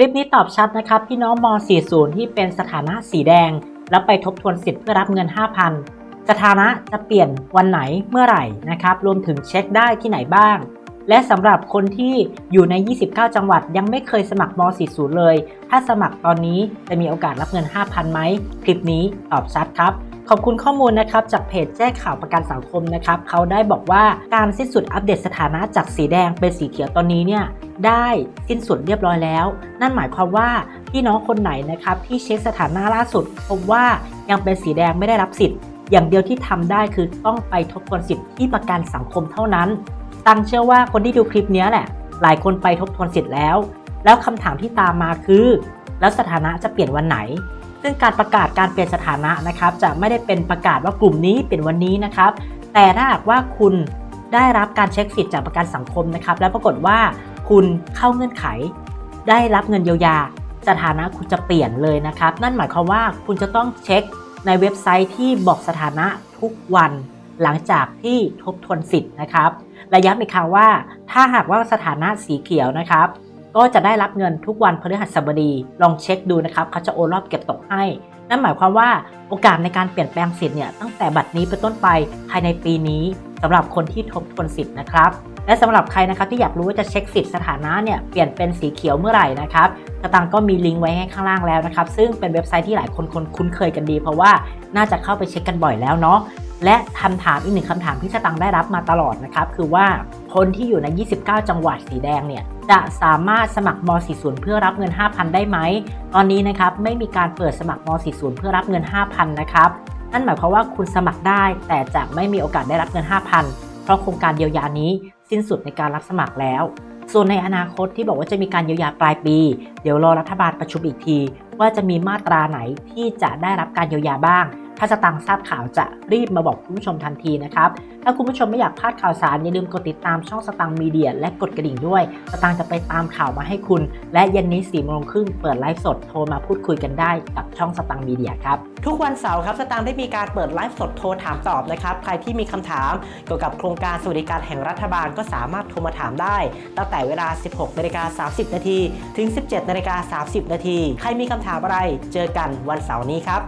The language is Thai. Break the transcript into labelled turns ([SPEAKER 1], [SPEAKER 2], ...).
[SPEAKER 1] ลิปนี้ตอบชัดนะครับพี่น้องม .40 ที่เป็นสถานะสีแดง แล้วไปทบทวนสิทธิ์เพื่อรับเงิน 5,000 สถานะจะเปลี่ยนวันไหนเมื่อไหร่นะครับ รวมถึงเช็คได้ที่ไหนบ้าง และสำหรับคนที่อยู่ใน 29 จังหวัดยังไม่เคยสมัครม .40 เลย ถ้าสมัครตอนนี้จะมีโอกาสรับเงิน 5,000ไหมคลิปนี้ตอบชัดครับขอบคุณข้อมูลนะครับจากเพจแจ้งข่าวประกันสังคมนะครับเขาได้บอกว่าการสิ้นสุดอัปเดตสถานะจากสีแดงเป็นสีเขียวตอนนี้เนี่ย ได้สิ้นสุดเรียบร้อยแล้ว นั่นหมายความว่าพี่น้องคนไหนนะครับที่เช็คสถานะล่าสุดพบว่ายังเป็นสีแดงไม่ได้รับสิทธิ์ อย่างเดียวที่ทำได้คือต้องไปทบทวนสิทธิ์ที่ประกันสังคมเท่านั้น ตังเชื่อว่าคนที่ดูคลิปนี้แหละ หลายคนไปทบทวนสิทธิ์แล้ว แล้วคำถามที่ตามมาคือ แล้วสถานะจะเปลี่ยนวันไหนซึ่งการประกาศการเปลี่ยนสถานะนะครับจะไม่ได้เป็นประกาศว่ากลุ่มนี้เปลี่ยนวันนี้นะครับ แต่ถ้าหากว่าคุณได้รับการเช็คสิทธิ์จากประกันสังคมนะครับ แล้วปรากฏว่า คุณเข้าเงื่อนไข ได้รับเงินเยียวยา สถานะคุณจะเปลี่ยนเลยนะครับ นั่นหมายความว่าคุณจะต้องเช็คในเว็บไซต์ที่บอกสถานะทุกวัน หลังจากที่ทบทวนสิทธิ์นะครับและย้ำอีกครั้งว่า ถ้าหากว่าสถานะสีเขียวนะครับ ก็จะได้รับเงินทุกวันพฤหัสบดี ลองเช็คดูนะครับเขาจะโอนรอบเก็บตกให้ นั่นหมายความว่าโอกาสในการเปลี่ยนแปลงสิทธิ์เนี่ยตั้งแต่บัดนี้เป็นต้นไปภายในปีนี้สำหรับคนที่ทบทวนสิทธิ์นะครับ และสำหรับใครนะครับที่อยากรู้ว่าจะเช็คสิทธิ์สถานะเนี่ยเปลี่ยนเป็นสีเขียวเมื่อไหร่นะครับสตังก็มีลิงก์ไว้ให้ข้างล่างแล้วนะครับ ซึ่งเป็นเว็บไซต์ที่หลายคนคนคุ้นเคยกันดี เพราะว่าน่าจะเข้าไปเช็คกันบ่อยแล้วเนาะและคำถามอีกหนึ่งคำถามที่สตังได้รับมาตลอดนะครับ คือว่าคนที่อยู่ใน 29 จังหวัดสีแดงเนี่ยจะสามารถสมัครม .40 เพื่อรับเงิน 5,000 ได้ไหม ตอนนี้นะครับไม่มีการเปิดสมัครม .40 เพื่อรับเงิน 5,000 นะครับนั่นหมายความว่าคุณสมัครได้แต่จะไม่มีโอกาสได้รับเงิน 5,000 เพราะโครงการเยียวยานี้ สิ้นสุดในการรับสมัครแล้ว ส่วนในอนาคตที่บอกว่าจะมีการเยียวยาปลายปี เดี๋ยวรอรัฐบาลประชุมอีกที ว่าจะมีมาตราไหนที่จะได้รับการเยียวยาบ้าง ถ้าสตังค์ทราบข่าวจะรีบมาบอกคุณผู้ชมทันทีนะครับ ถ้าคุณผู้ชมไม่อยากพลาดข่าวสาร อย่าลืมกดติดตามช่องสตังค์มีเดีย และกดกระดิ่งด้วย สตังค์จะไปตามข่าวมาให้คุณ และเย็นนี้4ี่โมงครึ่งเปิดไลฟ์สดโทรมาพูดคุยกันได้กับช่องสตังค์มีเดียครับ ทุกวันเสาร์ครับสตังค์ได้มีการเปิดไลฟ์สดโทรถามตอบนะครับ ใครที่มีคำถามเกี่ยวกับโครงการสวัสดิการแห่งรัฐบาลก็สามารถโทรมาถามได้ ตั้งแต่เวลา 16นาฬิกา30 นาที ถึง 17นาฬิกา30 นาที ใครมีคำถามอะไร เจอกันวันเสาร์นี้ครับ